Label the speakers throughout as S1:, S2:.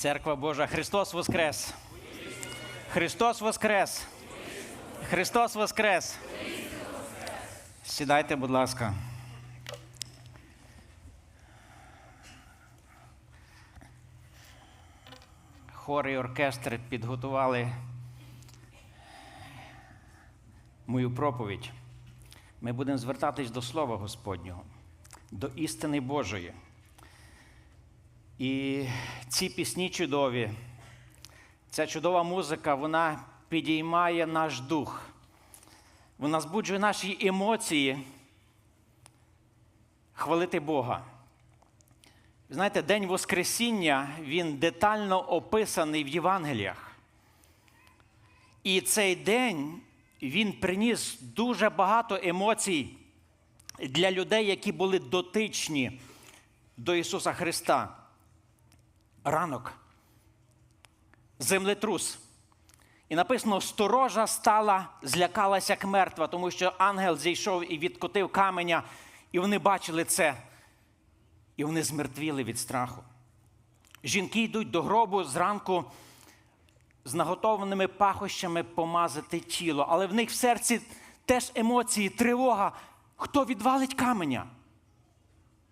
S1: Церква Божа, Христос Воскрес! Христос Воскрес! Христос Воскрес! Сідайте, будь ласка. Хор і оркестр підготували мою проповідь. Ми будемо звертатись до Слова Господнього, до істини Божої. І ці пісні чудові, ця чудова музика, вона підіймає наш дух, вона збуджує наші емоції хвалити Бога. Знаєте, День Воскресіння, він детально описаний в Євангеліях. І цей день він приніс дуже багато емоцій для людей, які були дотичні до Ісуса Христа. Ранок, землетрус. І написано: сторожа стала, злякалася як мертва, тому що ангел зійшов і відкотив каменя, і вони бачили це. І вони змертвіли від страху. Жінки йдуть до гробу зранку з наготованими пахощами помазати тіло, але в них в серці теж емоції, тривога. Хто відвалить каменя?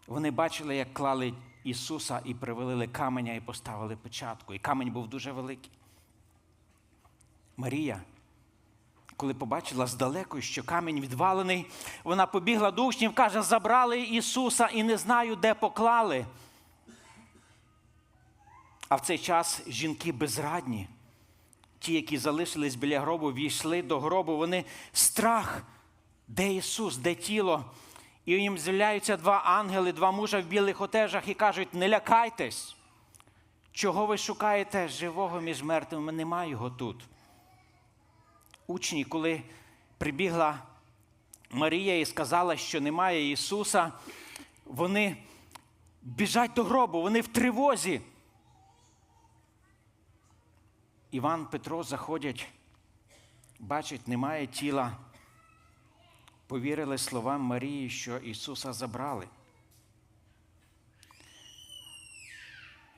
S1: Вони бачили, як клали Ісуса і привалили каменя і поставили печатку. І камень був дуже великий. Марія, коли побачила здалеку, що камінь відвалений, вона побігла до учнів, каже: забрали Ісуса і не знаю, де поклали. А в цей час жінки безрадні, ті, які залишились біля гробу, війшли до гробу, вони страх, де Ісус, де тіло. І їм з'являються два ангели, два мужа в білих одежах і кажуть: не лякайтесь, чого ви шукаєте живого між мертвими, немає його тут. Учні, коли прибігла Марія і сказала, що немає Ісуса, вони біжать до гробу, вони в тривозі. Іван Петро заходять, бачать, немає тіла. Повірили словам Марії, що Ісуса забрали.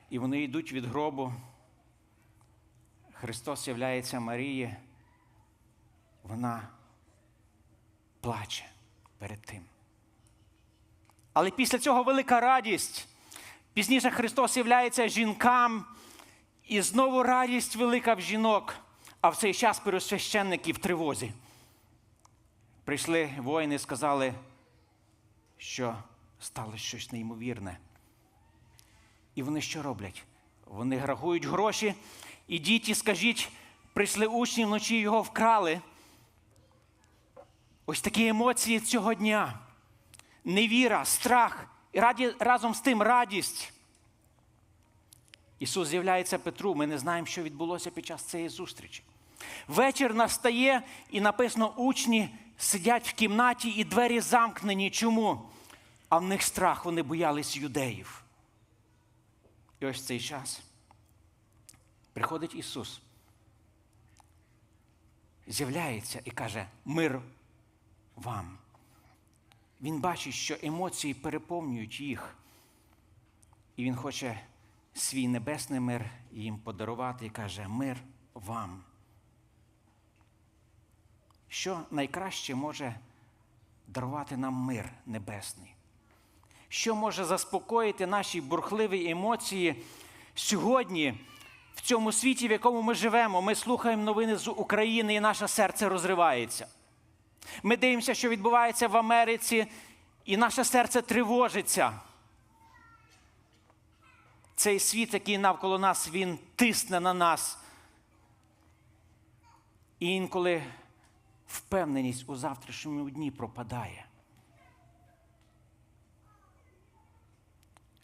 S1: І вони йдуть від гробу. Христос являється Марії. Вона плаче перед тим. Але після цього велика радість. Пізніше Христос являється жінкам, і знову радість велика в жінок, а в цей час первосвященники в тривозі. Прийшли воїни і сказали, що сталося щось неймовірне. І вони що роблять? Вони рахують гроші, і скажіть, прийшли учні, вночі його вкрали. Ось такі емоції цього дня. Невіра, страх і раді, разом з тим радість. Ісус з'являється Петру. Ми не знаємо, що відбулося під час цієї зустрічі. Вечір настає, і написано, учні сидять в кімнаті, і двері замкнені. Чому? А в них страх, вони боялись юдеїв. І ось в цей час приходить Ісус, з'являється і каже: Мир вам. Він бачить, що емоції переповнюють їх. І Він хоче свій небесний мир їм подарувати і каже: Мир вам. Що найкраще може дарувати нам мир небесний? Що може заспокоїти наші бурхливі емоції сьогодні, в цьому світі, в якому ми живемо? Ми слухаємо новини з України, і наше серце розривається. Ми дивимося, що відбувається в Америці, і наше серце тривожиться. Цей світ, який навколо нас, він тисне на нас. І інколи впевненість у завтрашньому дні пропадає.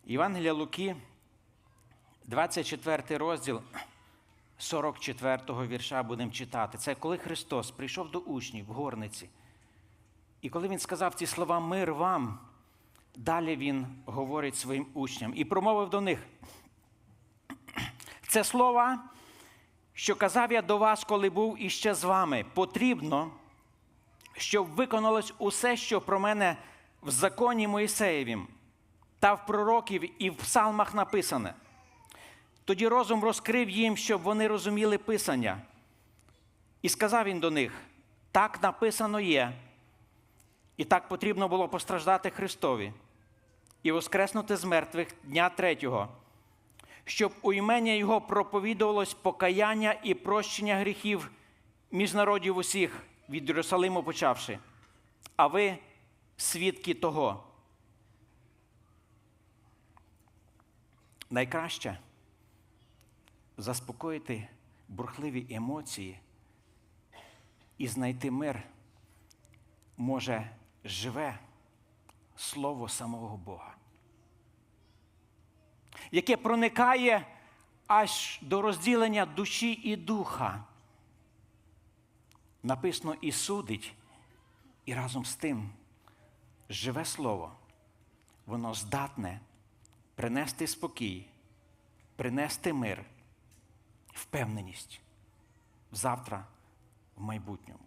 S1: Євангелія Луки, 24 розділ 44 го вірша будемо читати. Це коли Христос прийшов до учнів в горниці. І коли Він сказав ці слова Мир вам, далі Він говорить своїм учням і промовив до них. Це слова, що казав я до вас, коли був іще з вами. Потрібно, щоб виконалось усе, що про мене в законі Моїсеєвім та в пророків і в псалмах написане. Тоді розум розкрив їм, щоб вони розуміли Писання. І сказав він до них: так написано є, і так потрібно було постраждати Христові і воскреснути з мертвих дня третього, щоб у імення Його проповідувалось покаяння і прощення гріхів між народів усіх, від Єрусалиму почавши. А ви свідки того. Найкраще заспокоїти бурхливі емоції і знайти мир може живе слово самого Бога, яке проникає аж до розділення душі і духа. Написано і судить, і разом з тим живе слово, воно здатне принести спокій, принести мир, впевненість завтра, в майбутньому.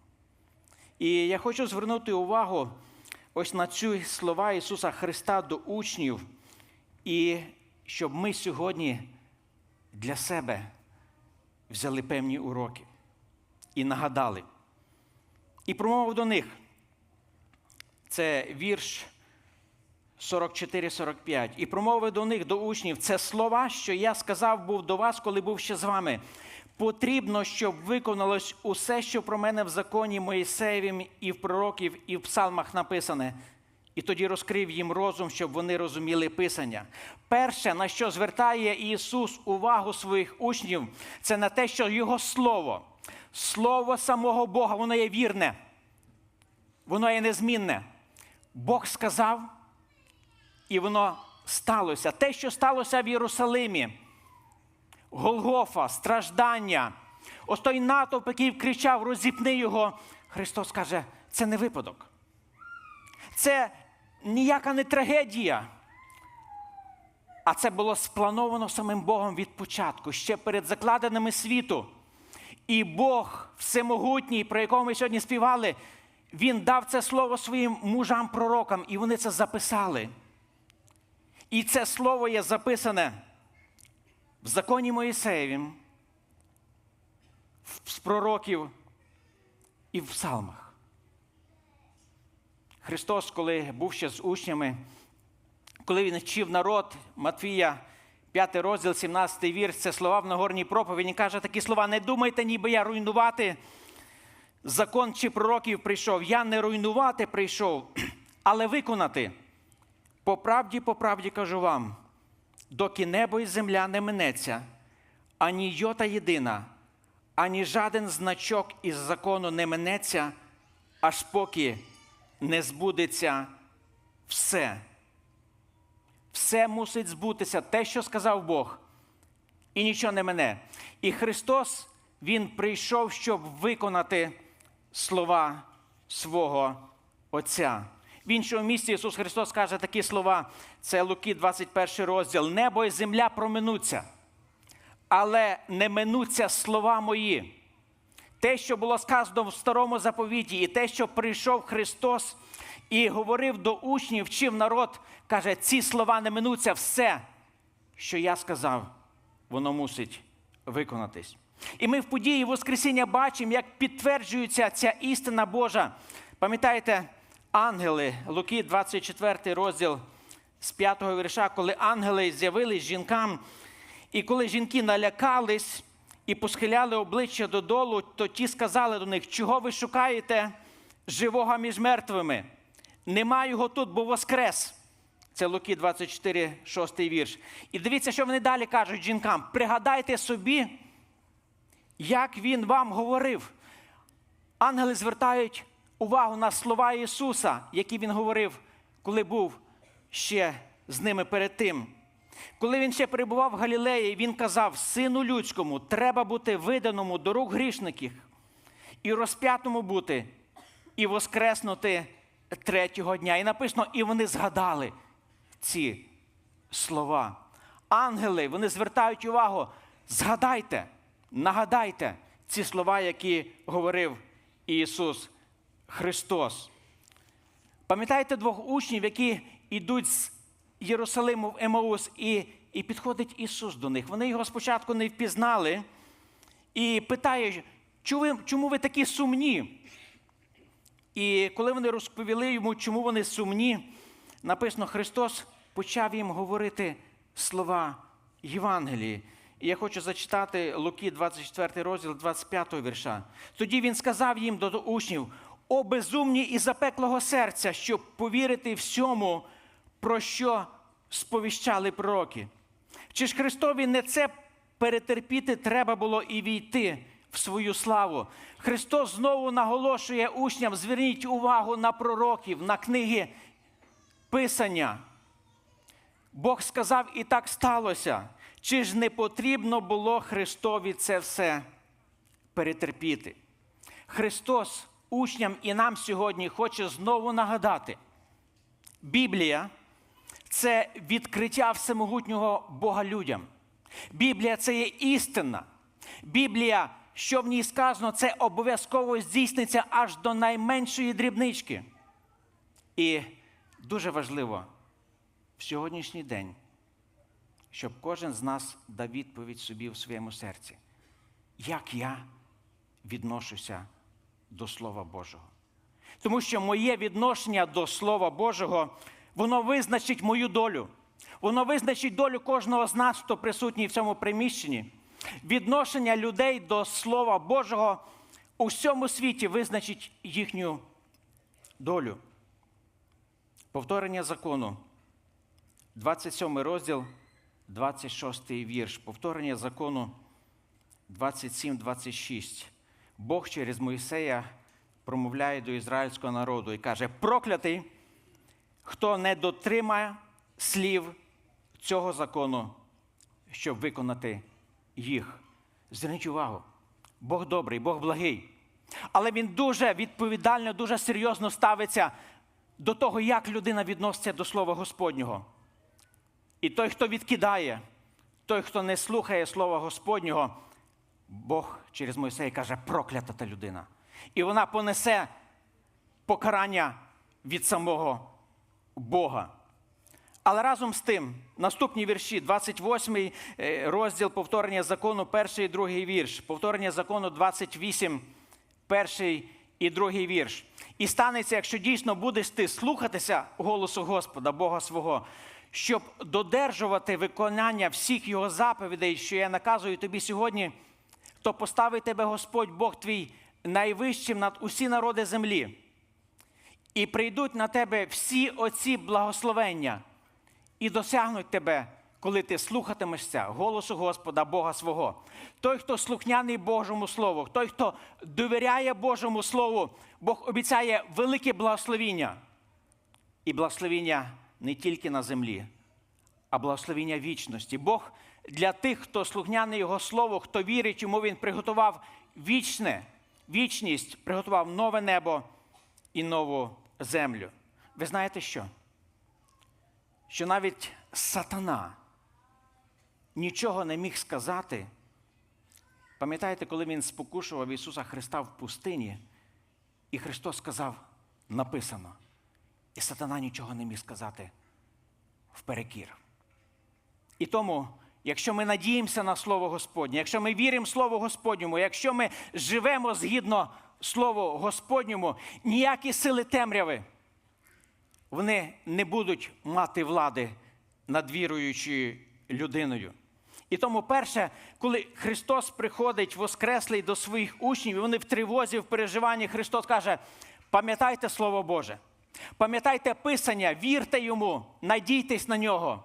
S1: І я хочу звернути увагу ось на ці слова Ісуса Христа до учнів, і щоб ми сьогодні для себе взяли певні уроки і нагадали. І промовив до них. Це вірш 44-45. І промовив до них, до учнів, це слова, що я сказав був до вас, коли був ще з вами. Потрібно, щоб виконалось усе, що про мене в законі Моїсеєвім і в пророків, і в псалмах написане. І тоді розкрив їм розум, щоб вони розуміли Писання. Перше, на що звертає Ісус увагу своїх учнів, це на те, що Його Слово, Слово самого Бога, воно є вірне, воно є незмінне. Бог сказав, і воно сталося. Те, що сталося в Єрусалимі, Голгофа, страждання, ось той натовп, який кричав, розіпни його. Христос каже, це не випадок. Це ніяка не трагедія. А це було сплановано самим Богом від початку, ще перед закладеними світу. І Бог всемогутній, про якого ми сьогодні співали, Він дав це слово своїм мужам-пророкам, і вони це записали. І це слово є записане в законі Моїсеєвім, з пророків і в псалмах. Христос, коли був ще з учнями, коли він вчив народ Матвія, 5 розділ, 17 вірш, це слова в Нагорній проповіді, він каже такі слова: не думайте, ніби я руйнувати закон чи пророків прийшов. Я не руйнувати прийшов, але виконати. По правді, по правді кажу вам, доки небо і земля не минеться, ані йота єдина, ані жаден значок із закону не минеться, аж поки не збудеться все. Все мусить збутися, те, що сказав Бог, і нічого не мене. І Христос, Він прийшов, щоб виконати слова свого Отця. В іншому місці Ісус Христос каже такі слова: це Луки, 21 розділ. Небо і земля проминуться, але не минуться слова мої. Те, що було сказано в старому заповіті, і те, що прийшов Христос і говорив до учнів, вчив народ, каже, ці слова не минуться, все, що я сказав, воно мусить виконатись. І ми в події Воскресіння бачимо, як підтверджується ця істина Божа. Пам'ятаєте, ангели, Луки, 24 розділ з 5 вірша, коли ангели з'явились жінкам, і коли жінки налякались і посхиляли обличчя додолу, то ті сказали до них, чого ви шукаєте живого між мертвими? Нема його тут, бо воскрес. Це Луки 24, 6 вірш. І дивіться, що вони далі кажуть жінкам. Пригадайте собі, як він вам говорив. Ангели звертають увагу на слова Ісуса, які Він говорив, коли був ще з ними перед тим. Коли він ще перебував в Галілеї, він казав: Сину людському, треба бути виданому до рук грішників, і розп'ятому бути, і воскреснути третього дня. І написано, і вони згадали ці слова. Ангели, вони звертають увагу, згадайте, нагадайте ці слова, які говорив Ісус Христос. Пам'ятаєте двох учнів, які йдуть з Єрусалиму в Емаус, і і підходить Ісус до них. Вони його спочатку не впізнали і питає, «Чому ви, чому ви такі сумні? І коли вони розповіли йому, чому вони сумні, написано, Христос почав їм говорити слова Євангелії. І я хочу зачитати Луки, 24 розділ, 25 вірша. Тоді він сказав їм до учнів: о безумні і запеклого серця, щоб повірити всьому, про що сповіщали пророки. Чи ж Христові не це перетерпіти треба було і війти в свою славу? Христос знову наголошує учням: зверніть увагу на пророків, на книги Писання. Бог сказав, і так сталося. Чи ж не потрібно було Христові це все перетерпіти? Христос учням і нам сьогодні хоче знову нагадати: Біблія це відкриття всемогутнього Бога людям. Біблія це є істина. Біблія, що в ній сказано, це обов'язково здійсниться аж до найменшої дрібнички. І дуже важливо в сьогоднішній день, щоб кожен з нас дав відповідь собі в своєму серці, як я відношуся до Слова Божого. Тому що моє відношення до Слова Божого, воно визначить мою долю. Воно визначить долю кожного з нас, хто присутній в цьому приміщенні. Відношення людей до Слова Божого у всьому світі визначить їхню долю. Повторення закону, 27 розділ, 26 вірш. Повторення закону 27-26. Бог через Моїсея промовляє до ізраїльського народу і каже: проклятий, хто не дотримає слів цього закону, щоб виконати їх. Зверніть увагу, Бог добрий, Бог благий. Але він дуже відповідально, дуже серйозно ставиться до того, як людина відноситься до Слова Господнього. І той, хто відкидає, той, хто не слухає Слова Господнього, Бог через Мойсея каже, проклята та людина. І вона понесе покарання від самого Бога. Але разом з тим, наступні вірші, 28 розділ повторення закону, перший і другий вірш, повторення закону 28, перший і другий вірш. І станеться, якщо дійсно будеш ти слухатися голосу Господа, Бога свого, щоб додержувати виконання всіх його заповідей, що я наказую тобі сьогодні, то поставить тебе Господь Бог твій найвищим над усі народи землі. І прийдуть на тебе всі оці благословення і досягнуть тебе, коли ти слухатимешся голосу Господа, Бога свого. Той, хто слухняний Божому Слову, той, хто довіряє Божому Слову, Бог обіцяє велике благословіння. І благословіння не тільки на землі, а благословіння вічності. Бог для тих, хто слухняний Його Слову, хто вірить, йому Він приготував вічне, вічність, приготував нове небо і нову землю. Ви знаєте що? Що навіть сатана нічого не міг сказати. Пам'ятаєте, коли він спокушував Ісуса Христа в пустині, і Христос сказав, написано. І сатана нічого не міг сказати вперекір. І тому, якщо ми надіємося на Слово Господнє, якщо ми віримо Слову Господньому, якщо ми живемо згідно Слову Господньому, ніякі сили темряви, вони не будуть мати влади над віруючою людиною. І тому, перше, коли Христос приходить воскреслий до своїх учнів, і вони в тривозі, в переживанні, Христос каже: пам'ятайте Слово Боже, пам'ятайте Писання, вірте йому, надійтесь на нього.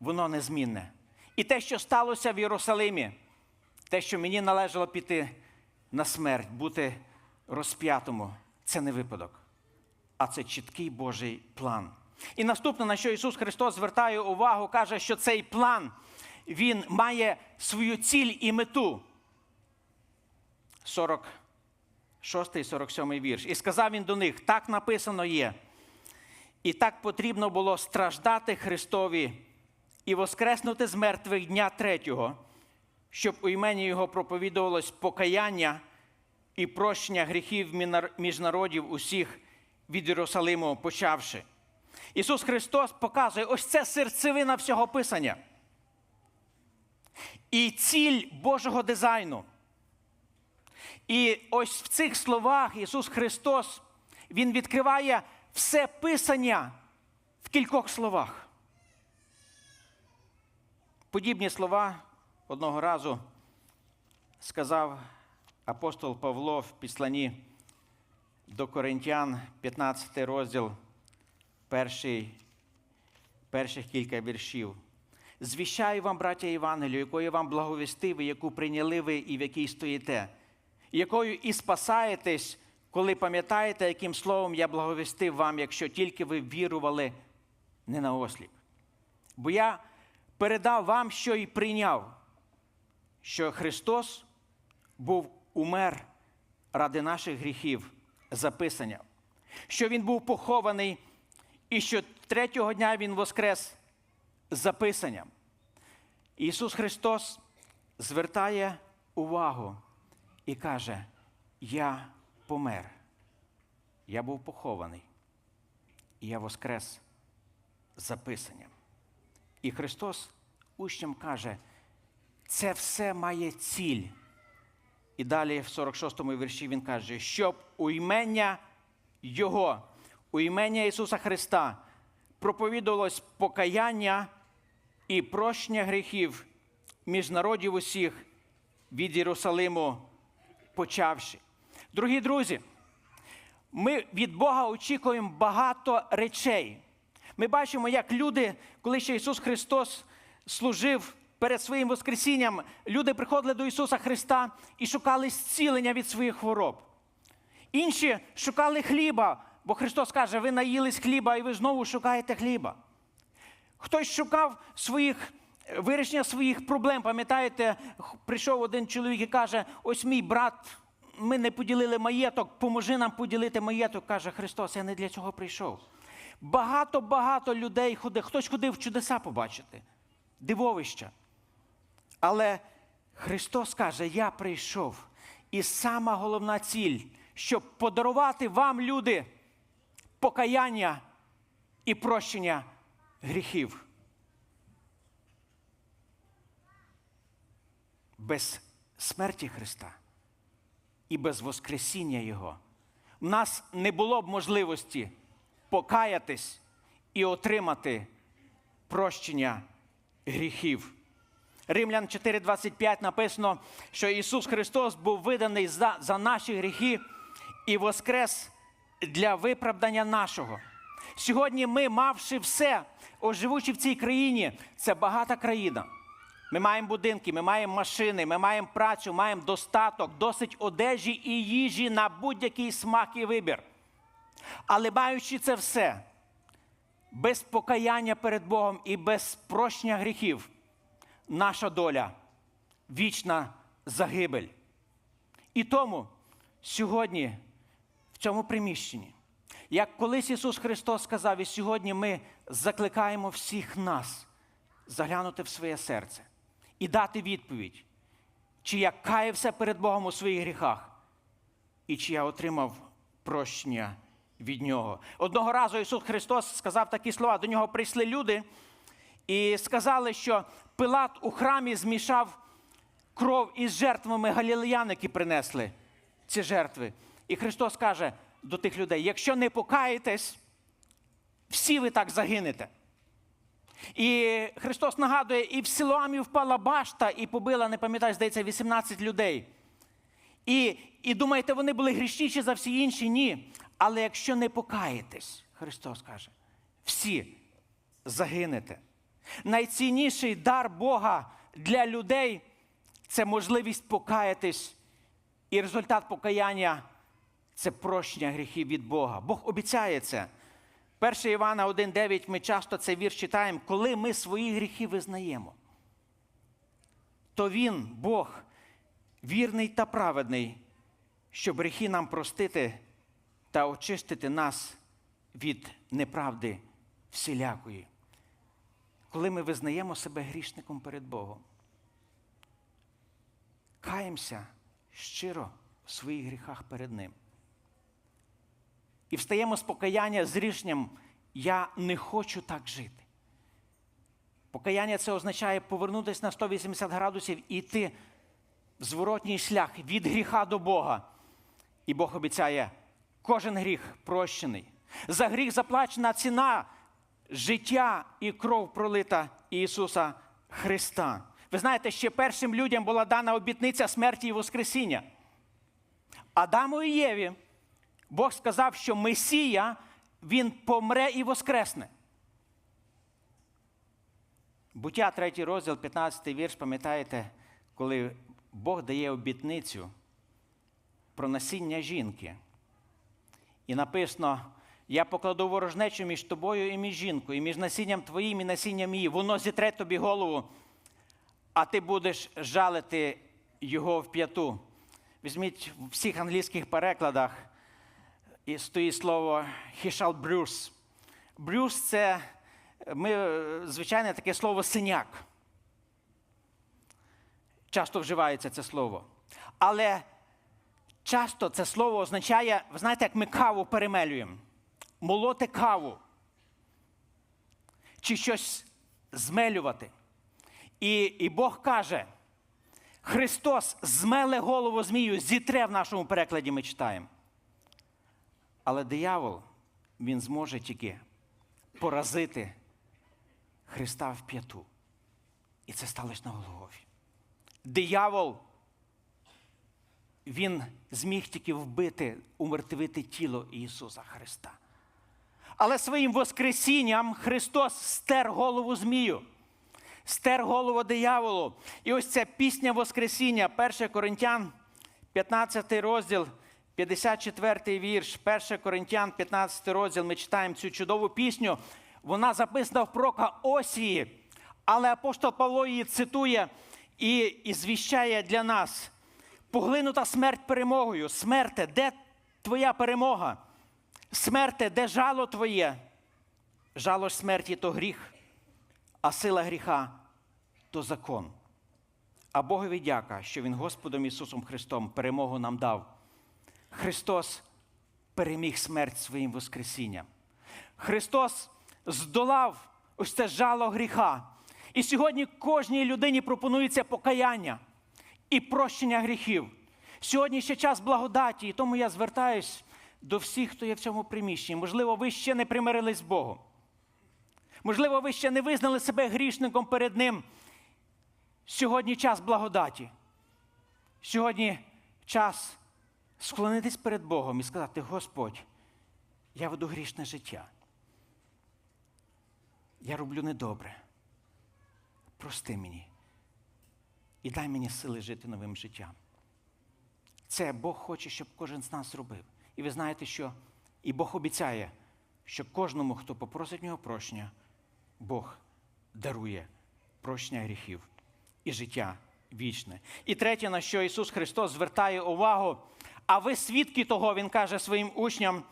S1: Воно незмінне. І те, що сталося в Єрусалимі, те, що мені належало піти на смерть, бути розп'ятому, це не випадок, а це чіткий Божий план. І наступне, на що Ісус Христос звертає увагу, каже, що цей план Він має свою ціль і мету. 46 і 47 вірш. І сказав він до них: так написано є. І так потрібно було страждати Христові і воскреснути з мертвих дня третього, щоб у імені Його проповідувалось покаяння і прощення гріхів між народів усіх від Єрусалиму почавши. Ісус Христос показує, ось це серцевина всього Писання. І ціль Божого дизайну. І ось в цих словах Ісус Христос, Він відкриває все Писання в кількох словах. Подібні слова одного разу сказав апостол Павло в післанні до Коринтян, 15 розділ, перший, перших кілька віршів. Звіщаю вам, браття Євангелію, якою вам благовістив, і яку прийняли ви і в якій стоїте, якою і спасаєтесь, коли пам'ятаєте, яким словом я благовістив вам, якщо тільки ви вірували не на осліп. Бо я передав вам, що і прийняв, що Христос був умер ради наших гріхів записання, що Він був похований, і що третього дня Він воскрес записанням. Ісус Христос звертає увагу і каже: Я помер, я був похований, і я воскрес записанням. І Христос учням каже, це все має ціль. І далі в 46-му вірші він каже, щоб у імення Його, у імення Ісуса Христа проповідувалось покаяння і прощення гріхів між народів усіх від Єрусалиму почавши. Дорогі друзі, ми від Бога очікуємо багато речей. Ми бачимо, як люди, коли ще Ісус Христос служив перед своїм Воскресінням, люди приходили до Ісуса Христа і шукали зцілення від своїх хвороб. Інші шукали хліба, бо Христос каже, ви наїлись хліба, і ви знову шукаєте хліба. Хтось шукав своїх, вирішення своїх проблем. Пам'ятаєте, прийшов один чоловік і каже: ось мій брат, ми не поділили маєток, поможи нам поділити маєток. Каже Христос, я не для цього прийшов. Багато-багато людей ходив, хтось ходив чудеса побачити, дивовища. Але Христос каже: Я прийшов. І сама головна ціль, щоб подарувати вам, люди, покаяння і прощення гріхів. Без смерті Христа і без Воскресіння Його в нас не було б можливості покаятись і отримати прощення гріхів. Римлян 4:25 написано, що Ісус Христос був виданий за, за наші гріхи і воскрес для виправдання нашого. Сьогодні ми, мавши все, живучи в цій країні, це багата країна. Ми маємо будинки, ми маємо машини, ми маємо працю, маємо достаток, досить одежі і їжі на будь-який смак і вибір. Але маючи це все, без покаяння перед Богом і без прощення гріхів, наша доля вічна загибель. І тому сьогодні в цьому приміщенні, як колись Ісус Христос сказав, і сьогодні ми закликаємо всіх нас заглянути в своє серце і дати відповідь, чи я каявся перед Богом у своїх гріхах, і чи я отримав прощення від Нього. Одного разу Ісус Христос сказав такі слова, до нього прийшли люди і сказали, що Пилат у храмі змішав кров із жертвами галілеян, які принесли ці жертви. І Христос каже до тих людей: якщо не покаєтесь, всі ви так загинете. І Христос нагадує, і в Силуамі впала башта і побила, не пам'ятаю, здається, 18 людей. І і думаєте, вони були грішніші за всі інші? Ні. Але якщо не покаєтесь, Христос каже, всі загинете. Найцінніший дар Бога для людей це можливість покаятись. І результат покаяння це прощення гріхів від Бога. Бог обіцяє це. 1 Івана 1,9 ми часто цей вірш читаємо, коли ми свої гріхи визнаємо, то Він, Бог, вірний та праведний, щоб гріхи нам простити та очистити нас від неправди всілякої. Коли ми визнаємо себе грішником перед Богом, каємося щиро в своїх гріхах перед Ним. І встаємо з покаяння з рішенням я не хочу так жити. Покаяння це означає повернутися на 180 градусів і йти в зворотній шлях від гріха до Бога. І Бог обіцяє, кожен гріх прощений. За гріх заплачена ціна життя і кров пролита Ісуса Христа. Ви знаєте, ще першим людям була дана обітниця смерті і Воскресіння. Адаму і Єві Бог сказав, що Месія, Він помре і воскресне. Буття, 3 розділ, 15 вірш, пам'ятаєте, коли Бог дає обітницю про насіння жінки. І написано: я покладу ворожнечу між тобою і між жінкою, і між насінням твоїм і насінням її. Воно зітре тобі голову, а ти будеш жалити його в п'яту. Візьміть в всіх англійських перекладах і стоїть слово «he shall bruise». Брюс це ми, е, звичайне таке слово синяк. Часто вживається це слово. Але часто це слово означає, ви знаєте, як ми каву перемелюємо. Молоти каву. Чи щось змелювати. І, і Бог каже, Христос змеле голову змію, зітре в нашому перекладі ми читаємо. Але диявол, він зможе тільки поразити Христа в п'яту. І це сталося на Голгофі. Диявол, він зміг тільки вбити, умертвити тіло Ісуса Христа. Але своїм Воскресінням Христос стер голову змію, стер голову дияволу. І ось ця пісня Воскресіння, 1 Коринтян, 15 розділ, 54 вірш, 1 Коринтян, 15 розділ, ми читаємо цю чудову пісню. Вона записана в прока Осії, але апостол Павло її цитує і, і звіщає для нас. Поглинута смерть перемогою. Смерте, де твоя перемога? Смерте, де жало твоє? Жало ж смерті то гріх, а сила гріха то закон. А Богові дяка, що Він Господом Ісусом Христом перемогу нам дав. Христос переміг смерть своїм Воскресінням. Христос здолав ось це жало гріха. І сьогодні кожній людині пропонується покаяння і прощення гріхів. Сьогодні ще час благодаті, і тому я звертаюсь до всіх, хто є в цьому приміщенні. Можливо, ви ще не примирились з Богом. Можливо, ви ще не визнали себе грішником перед Ним. Сьогодні час благодаті. Сьогодні час склонитись перед Богом і сказати: Господь, я веду грішне життя. Я роблю недобре. Прости мені і дай мені сили жити новим життям. Це Бог хоче, щоб кожен з нас зробив. І ви знаєте, що і Бог обіцяє, що кожному, хто попросить нього прощення, Бог дарує прощення гріхів і життя вічне. І третє, на що Ісус Христос звертає увагу, а ви свідки того, Він каже своїм учням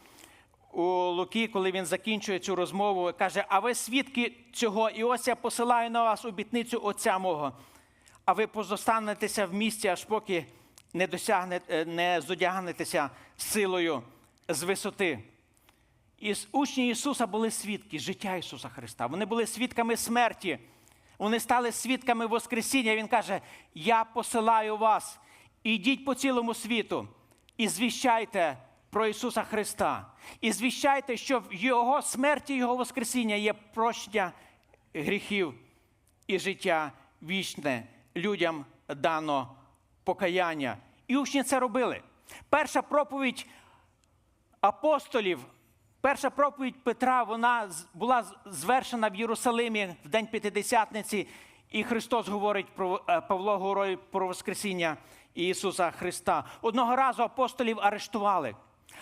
S1: у Луки, коли він закінчує цю розмову, каже: А ви свідки цього, і ось я посилаю на вас обітницю Отця мого. А ви позостанетеся в місті, аж поки не досягнете, не зодягнетеся силою з висоти. І учні Ісуса були свідки життя Ісуса Христа. Вони були свідками смерті. Вони стали свідками Воскресіння. Він каже: Я посилаю вас, ідіть по цілому світу і звіщайте про Ісуса Христа. І звіщайте, що в Його смерті, Його Воскресіння є прощення гріхів і життя вічне. Людям дано покаяння. І учні це робили. Перша проповідь апостолів, перша проповідь Петра, вона була звершена в Єрусалимі в День П'ятидесятниці, і Христос говорить про Павло говорить про Воскресіння Ісуса Христа. Одного разу апостолів арештували.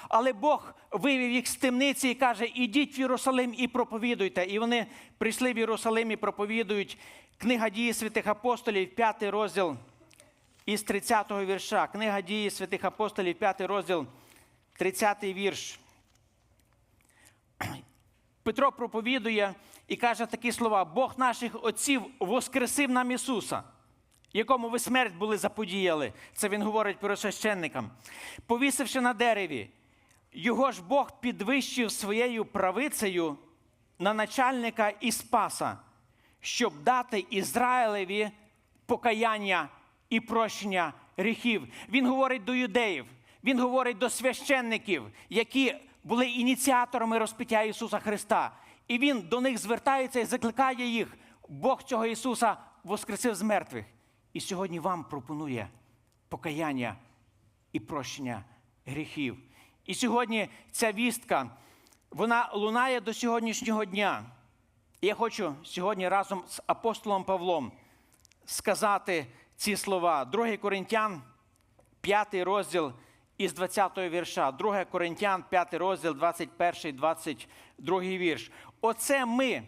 S1: Але Бог вивів їх з темниці і каже: ідіть в Єрусалим і проповідуйте. І вони прийшли в Єрусалим і проповідують. Книга дії святих апостолів, 5 розділ із 30 го вірша. Книга дії святих апостолів, 5 розділ, 30-й вірш. Петро проповідує і каже такі слова: Бог наших отців воскресив нам Ісуса, якому ви смерть були заподіяли. Це він говорить пересвященникам. Повісивши на дереві, його ж Бог підвищив своєю правицею на начальника і спаса, щоб дати Ізраїлеві покаяння і прощення гріхів. Він говорить до юдеїв, він говорить до священників, які були ініціаторами розпиття Ісуса Христа. І Він до них звертається і закликає їх. Бог цього Ісуса воскресив з мертвих. І сьогодні вам пропонує покаяння і прощення гріхів. І сьогодні ця вістка, вона лунає до сьогоднішнього дня. І я хочу сьогодні разом з апостолом Павлом сказати ці слова. 2 Коринтян, 5 розділ із 20 вірша. 2 Коринтян, 5 розділ, 21, 22 вірш. Оце ми,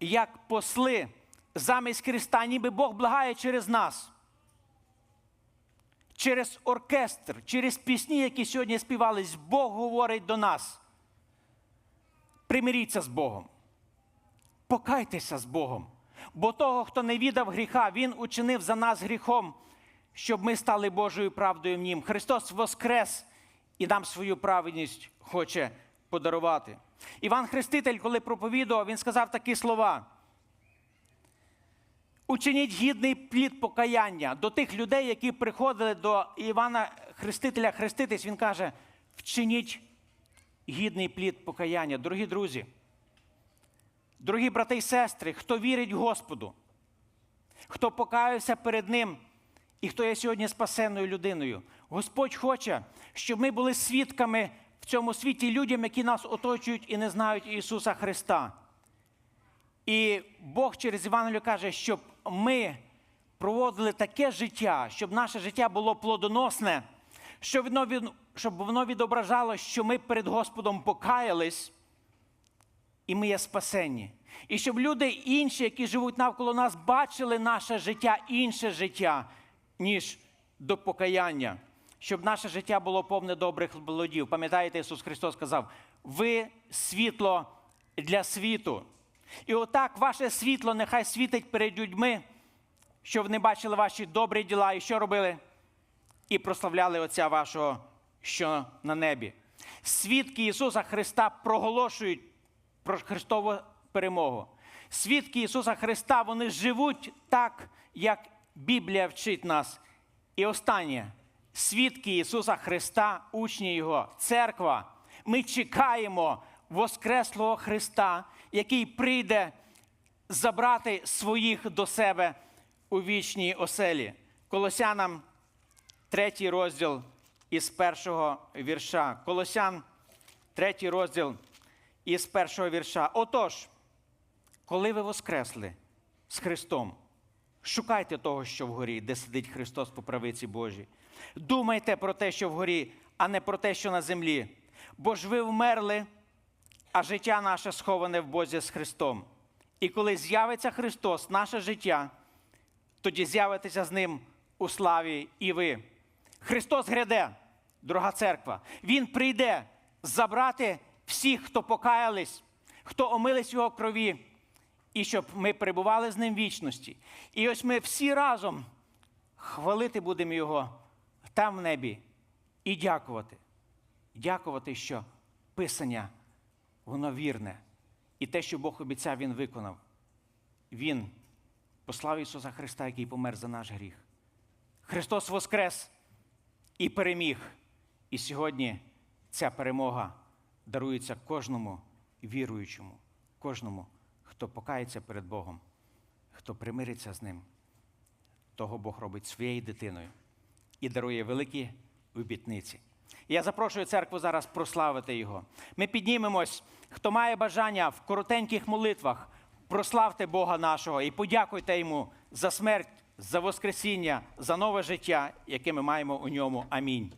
S1: як посли замість Христа, ніби Бог благає через нас. Через оркестр, через пісні, які сьогодні співались, Бог говорить до нас. Примиріться з Богом. Покайтеся з Богом. Бо того, хто не віддав гріха, Він учинив за нас гріхом, щоб ми стали Божою правдою в Нім. Христос воскрес і нам свою праведність хоче подарувати. Іван Хреститель, коли проповідував, він сказав такі слова. Учиніть гідний плід покаяння до тих людей, які приходили до Івана Хрестителя хреститись. Він каже: вчиніть гідний плід покаяння. Дорогі друзі, дорогі брати і сестри, хто вірить Господу, хто покаявся перед Ним і хто є сьогодні спасенною людиною. Господь хоче, щоб ми були свідками в цьому світі людям, які нас оточують і не знають Ісуса Христа. І Бог через Євангелію каже, щоб ми проводили таке життя, щоб наше життя було плодоносне, щоб воно відображало, що ми перед Господом покаялись, і ми є спасенні. І щоб люди інші, які живуть навколо нас, бачили наше життя, інше життя, ніж до покаяння. Щоб наше життя було повне добрих плодів. Пам'ятаєте, Ісус Христос сказав: ви світло для світу. І отак ваше світло нехай світить перед людьми, щоб вони бачили ваші добрі діла і що робили? І прославляли Отця вашого, що на небі. Свідки Ісуса Христа проголошують про Христову перемогу. Свідки Ісуса Христа, вони живуть так, як Біблія вчить нас. І останнє свідки Ісуса Христа, учні Його, церква. Ми чекаємо Воскреслого Христа, який прийде забрати своїх до себе у вічній оселі. Колосянам, третій розділ із першого вірша. Колосян, третій розділ із першого вірша. Отож, коли ви воскресли з Христом, шукайте того, що вгорі, де сидить Христос по правиці Божій. Думайте про те, що вгорі, а не про те, що на землі. Бо ж ви вмерли, а життя наше сховане в Бозі з Христом. І коли з'явиться Христос, наше життя, тоді з'явитеся з Ним у славі і ви. Христос гряде, дорога церква. Він прийде забрати всіх, хто покаялись, хто омились його крові, і щоб ми перебували з ним в вічності. І ось ми всі разом хвалити будемо Його там в небі і дякувати. Дякувати, що Писання, воно вірне. І те, що Бог обіцяв, Він виконав. Він послав Ісуса Христа, який помер за наш гріх. Христос воскрес і переміг. І сьогодні ця перемога дарується кожному віруючому, кожному, хто покається перед Богом, хто примириться з Ним. Того Бог робить своєю дитиною і дарує великі обітниці. Я запрошую церкву зараз прославити Його. Ми піднімемось, хто має бажання в коротеньких молитвах, прославте Бога нашого і подякуйте Йому за смерть, за Воскресіння, за нове життя, яке ми маємо у ньому. Амінь.